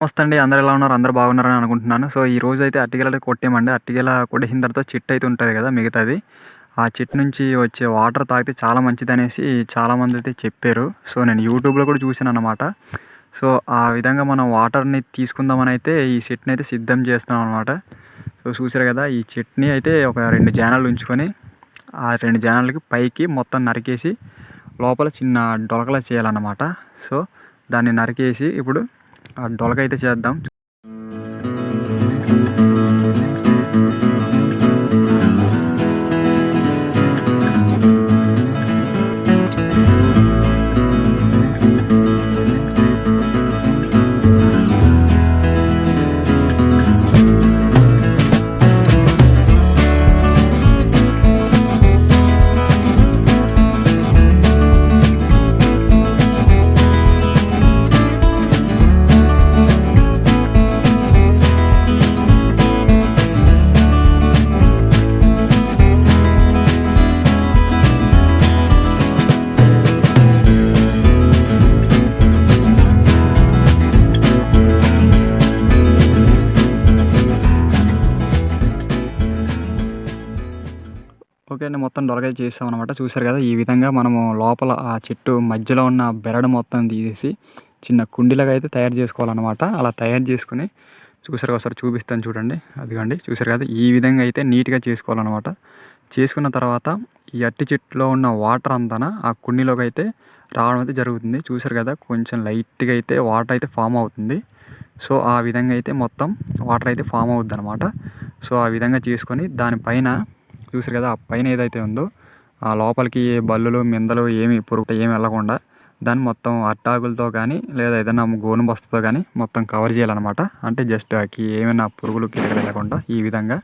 నమస్తే అండి అందరు ఎలా ఉన్నారు? అందరు బాగున్నారని అనుకుంటున్నాను. సో ఈ రోజు అయితే అట్టిగెల కొట్టామండి అట్టిగల కొట్టేసిన తర్వాత చిట్ అయితే ఉంటుంది కదా మిగతాది. ఆ చిట్ నుంచి వచ్చే వాటర్ తాగితే చాలా మంచిది అనేసి చాలామంది అయితే చెప్పారు. సో నేను యూట్యూబ్లో కూడా చూసాను అనమాట సో ఆ విధంగా మనం వాటర్ని తీసుకుందామని అయితే ఈ చెట్ని అయితే సిద్ధం చేస్తున్నాం అనమాట సో చూసారు కదా ఈ చెట్ని అయితే ఒక రెండు జానాలు ఉంచుకొని ఆ రెండు జానాలకి పైకి మొత్తం నరికేసి లోపల చిన్న డొలకలా చేయాలన్నమాట. సో దాన్ని నరికేసి ఇప్పుడు ఆ డొలక అయితే చేద్దాం. ఓకే అండి మొత్తం డొలక చేస్తాం అనమాట చూసారు కదా ఈ విధంగా మనము లోపల ఆ చెట్టు మధ్యలో ఉన్న బెరడు మొత్తం తీసేసి చిన్న కుండీలాగా అయితే తయారు చేసుకోవాలన్నమాట. అలా తయారు చేసుకుని చూసారు ఒకసారి చూపిస్తాను చూడండి. అదిగోండి చూసారు కదా ఈ విధంగా అయితే నీట్గా చేసుకోవాలన్నమాట. చేసుకున్న తర్వాత ఈ అట్టి చెట్టులో ఉన్న వాటర్ అంతా ఆ కుండీలోకి అయితే రావడం అయితే జరుగుతుంది. చూసారు కదా కొంచెం లైట్గా అయితే వాటర్ అయితే ఫామ్ అవుతుంది. సో ఆ విధంగా అయితే మొత్తం వాటర్ అయితే ఫామ్ అవుద్ది అనమాట సో ఆ విధంగా చేసుకొని దానిపైన చూసారు కదా ఆ పైన ఏదైతే ఉందో ఆ లోపలికి బల్లులు మిందలు ఏమి పురుగు ఏమి వెళ్ళకుండా దాన్ని మొత్తం అట్టాకులతో కానీ లేదా ఏదైనా గోను బస్తతో కానీ మొత్తం కవర్ చేయాలన్నమాట. అంటే జస్ట్ ఆకి ఏమైనా పురుగులు కీటకలు వెళ్ళకుండా ఈ విధంగా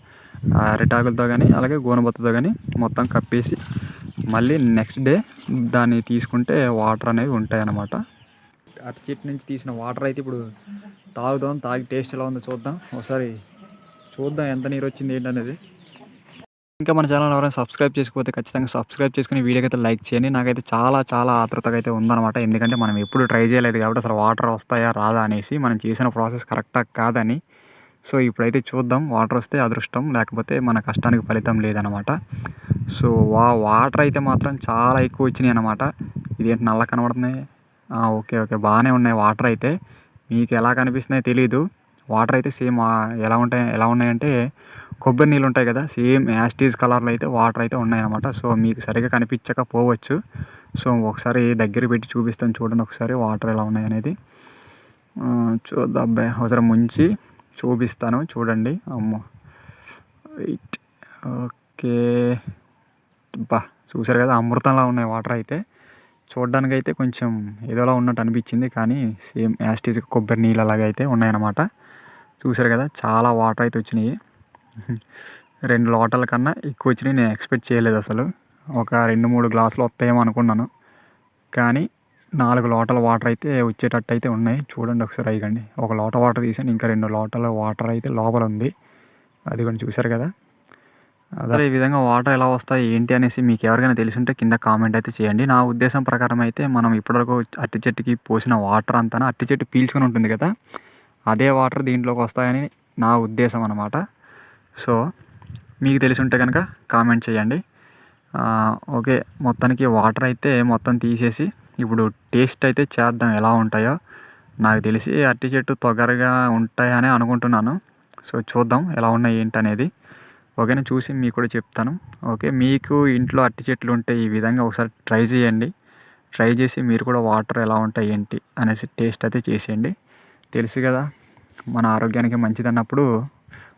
అరిటాకులతో కానీ అలాగే గోను బత్తతో కానీ మొత్తం కప్పేసి మళ్ళీ నెక్స్ట్ డే దాన్ని తీసుకుంటే వాటర్ అనేవి ఉంటాయి అన్నమాట అటు చెట్టు నుంచి తీసిన వాటర్ అయితే ఇప్పుడు తాగుదాం తాగి టేస్ట్ ఎలా ఉందో చూద్దాం. ఒకసారి చూద్దాం ఎంత నీరు వచ్చింది ఏంటనేది. ఇంకా మన ఛానల్ ఎవరైనా సబ్స్క్రైబ్ చేసుకోకపోతే ఖచ్చితంగా సబ్స్క్రైబ్ చేసుకుని వీడియోకి అయితే లైక్ చేయండి. నాకైతే చాలా చాలా ఆతృతగా అయితే ఉందన్నమాట. ఎందుకంటే మనం ఎప్పుడు ట్రై చేయలేదు కాబట్టి అసలు వాటర్ వస్తాయా రాదా అనేసి మనం చేసిన ప్రాసెస్ కరెక్టా కాదని. సో ఇప్పుడైతే చూద్దాం. వాటర్ వస్తే అదృష్టం లేకపోతే మన కష్టానికి ఫలితం లేదనమాట సో వా వాటర్ అయితే మాత్రం చాలా ఎక్కువ వచ్చినాయి అనమాట ఇదేంటి నల్ల కనబడుతున్నాయి? Okay okay. బాగానే ఉన్నాయి వాటర్ అయితే. మీకు ఎలా కనిపిస్తున్నాయో తెలీదు. వాటర్ అయితే సేమ్ ఎలా ఉంటాయి ఎలా ఉన్నాయంటే కొబ్బరి నీళ్ళు ఉంటాయి కదా సేమ్ యాస్టీజ్ కలర్లో అయితే వాటర్ అయితే ఉన్నాయన్నమాట. సో మీకు సరిగా కనిపించకపోవచ్చు. సో ఒకసారి దగ్గర పెట్టి చూపిస్తాను చూడండి ఒకసారి వాటర్ ఎలా ఉన్నాయనేది చూద్దాం అబ్బాయి అవసరం ముంచి చూపిస్తాను చూడండి. అమ్మో! Wait okay. బా చూసారు కదా అమృతంలా ఉన్నాయి వాటర్ అయితే. చూడడానికి అయితే కొంచెం ఏదోలా ఉన్నట్టు అనిపించింది కానీ సేమ్ యాస్టీజ్ కొబ్బరి నీళ్ళు అలాగైతే అయితే ఉన్నాయన్నమాట. చూసారు కదా చాలా వాటర్ అయితే వచ్చినాయి. రెండు లోటల కన్నా ఎక్కువ వచ్చినాయి. నేను ఎక్స్పెక్ట్ చేయలేదు అసలు. ఒక రెండు మూడు గ్లాసులు వస్తాయేమో అనుకున్నాను. కానీ నాలుగు లోటల వాటర్ అయితే వచ్చేటట్టు అయితే ఉన్నాయి. చూడండి ఒకసారి అయ్యండి ఒక లోట వాటర్ తీసాను. ఇంకా రెండు లోటల వాటర్ అయితే లోపల ఉంది. అది కూడా చూసారు కదా. అదే ఈ విధంగా వాటర్ ఎలా వస్తాయి ఏంటి అనేసి మీకు ఎవరికైనా తెలిసింటే కింద కామెంట్ అయితే చేయండి. నా ఉద్దేశం ప్రకారం అయితే మనం ఇప్పటివరకు అట్టి చెట్టుకి పోసిన వాటర్ అంతా అట్టి చెట్టు పీల్చుకొని ఉంటుంది కదా. అదే వాటర్ దీంట్లోకి వస్తాయని నా ఉద్దేశం అనమాట సో మీకు తెలిసి ఉంటే కనుక కామెంట్ చేయండి. ఓకే మొత్తానికి వాటర్ అయితే మొత్తం తీసేసి ఇప్పుడు టేస్ట్ అయితే చేద్దాం ఎలా ఉంటాయో. నాకు తెలిసి అరటి చెట్టు తొగరగా ఉంటాయని అనుకుంటున్నాను. సో చూద్దాం ఎలా ఉన్నాయి ఏంటి అనేది ఓకేనా చూసి మీకు కూడా చెప్తాను. ఓకే మీకు ఇంట్లో అరటి చెట్లు ఉంటే ఈ విధంగా ఒకసారి ట్రై చేయండి. ట్రై చేసి మీరు కూడా వాటర్ ఎలా ఉంటాయి ఏంటి అనేసి టేస్ట్ అయితే చేసేయండి. తెలుసు కదా మన ఆరోగ్యానికి మంచిది అన్నప్పుడు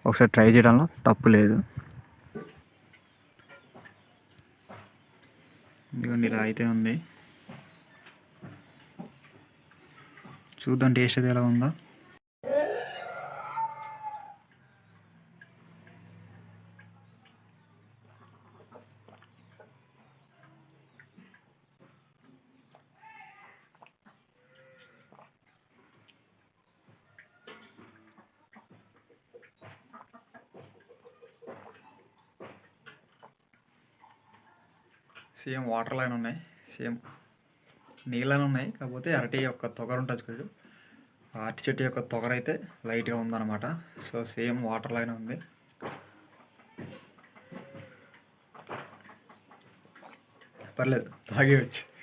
ఒకసారి ట్రై చేయడంలో తప్పు లేదు. ఇదిగోండి ఇలా అయితే ఉంది. చూద్దాం టేస్ట్ అది ఎలా ఉందో. సేమ్ వాటర్ లైన్ ఉన్నాయి సేమ్ నీళ్ళని ఉన్నాయి కాకపోతే అరటి యొక్క తొగరు ఉంటుంది చూడు. అరటి చెట్టు యొక్క తొగరైతే లైట్గా ఉందన్నమాట. సో సేమ్ వాటర్ లైన్ ఉంది. పర్లేదు తాగేయచ్చు.